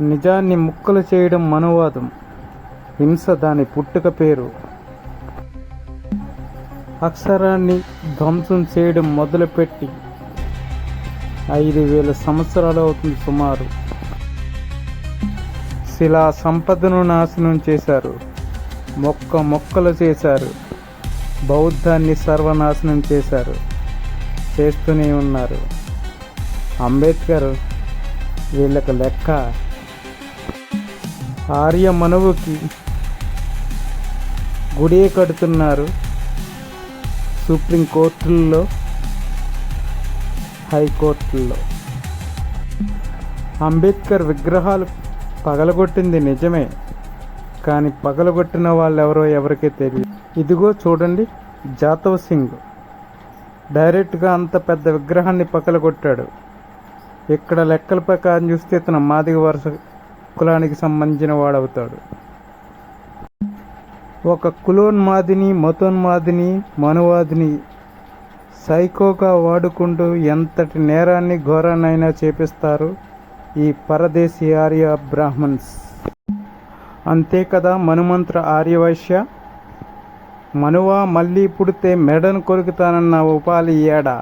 నిజాన్ని ముక్కలు చేయడం మనువాదం. హింస దాని పుట్టుక పేరు. అక్షరాన్ని ధ్వంసం చేయడం మొదలుపెట్టి ఐదు వేల సంవత్సరాలు అవుతుంది సుమారు. శిలా సంపదను నాశనం చేశారు. మొక్క మొక్కలు చేశారు. బౌద్ధాన్ని సర్వనాశనం చేశారు. చేస్తూనే ఉన్నారు. అంబేద్కర్ వీళ్ళకు లెక్క. ఆర్య మనువుకి గుడే కడుతున్నారు సుప్రీం కోర్టుల్లో హైకోర్టుల్లో. అంబేద్కర్ విగ్రహాలు పగలగొట్టింది నిజమే కానీ పగలగొట్టిన వాళ్ళు ఎవరో ఎవరికీ తెలియదు ఇదిగో చూడండి జాతవ్ సింగ్. డైరెక్ట్గా అంత పెద్ద విగ్రహాన్ని పగలగొట్టాడు. ఇక్కడ లెక్కల ప్రకారం చూస్తే ఇతను మాదిగ వరుస కులానికి సంబంధించిన వాడవుతాడు. ఒక కులోన్మాదిని మతోన్మాదిని మనువాదిని సైకోగా వాడుకుంటూ ఎంతటి నేరాన్ని ఘోరాన్నైనా చేపిస్తారు ఈ పరదేశీ ఆర్య బ్రాహ్మణ్స్. అంతే కదా మనుమంత్ర ఆర్యవైశ్య మనువా మళ్ళీ పుడితే మెడను కొరుకుతానన్న ఉపాలి ఏడా?